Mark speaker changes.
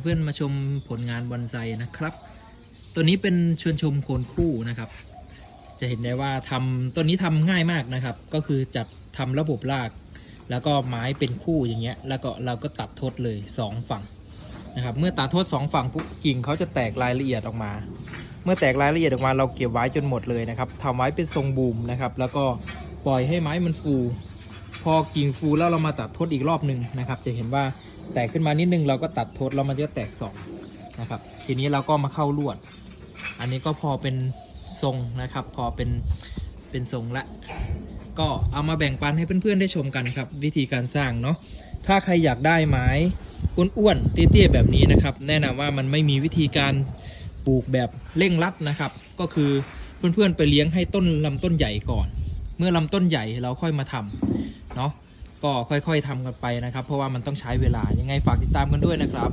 Speaker 1: เพื่อนมาชมผลงานบอนไซนะครับ ตัวนี้เป็นชวนชมโคนคู่นะครับ จะเห็นได้ว่าทำต้นนี้ทำง่ายมากนะครับ ก็คือจัดทำระบบราก แล้วก็ไม้เป็นคู่อย่างเงี้ย แล้วก็เราก็ตัดทดเลยสองฝั่งนะครับ เมื่อตัดทดสองฝั่งปุ๊บกิ่งเขาจะแตกรายละเอียดออกมา เมื่อแตกรายละเอียดออกมาเราเก็บไว้จนหมดเลยนะครับทำไว้เป็นทรงบูมนะครับ แล้วก็ปล่อยให้ไม้มันฟู พอกิ่งฟูแล้วเรามาตัดทดอีกรอบหนึ่งนะครับ จะเห็นว่าแตกขึ้นมานิดนึงเราก็ตัดทดแล้วมันจะแตกสองนะครับ ทีนี้เราก็มาเข้าลวด อันนี้ก็พอเป็นทรงนะครับ พอเป็นเป็นทรงละ ก็เอามาแบ่งปันให้เพื่อนๆได้ชมกันครับ วิธีการสร้างเนาะถ้าใครอยากได้ไม้อ้วนๆเตี้ยๆแบบนี้นะครับ แนะนำว่ามันไม่มีวิธีการปลูกแบบเร่งรัดนะครับ ก็คือเพื่อนๆไปเลี้ยงให้ต้นลำต้นใหญ่ก่อน เมื่อลำต้นใหญ่เราค่อยมาทำ เนาะก็ค่อยๆทำกันไปนะครับ เพราะว่ามันต้องใช้เวลายังไงฝากติดตามกันด้วยนะครับ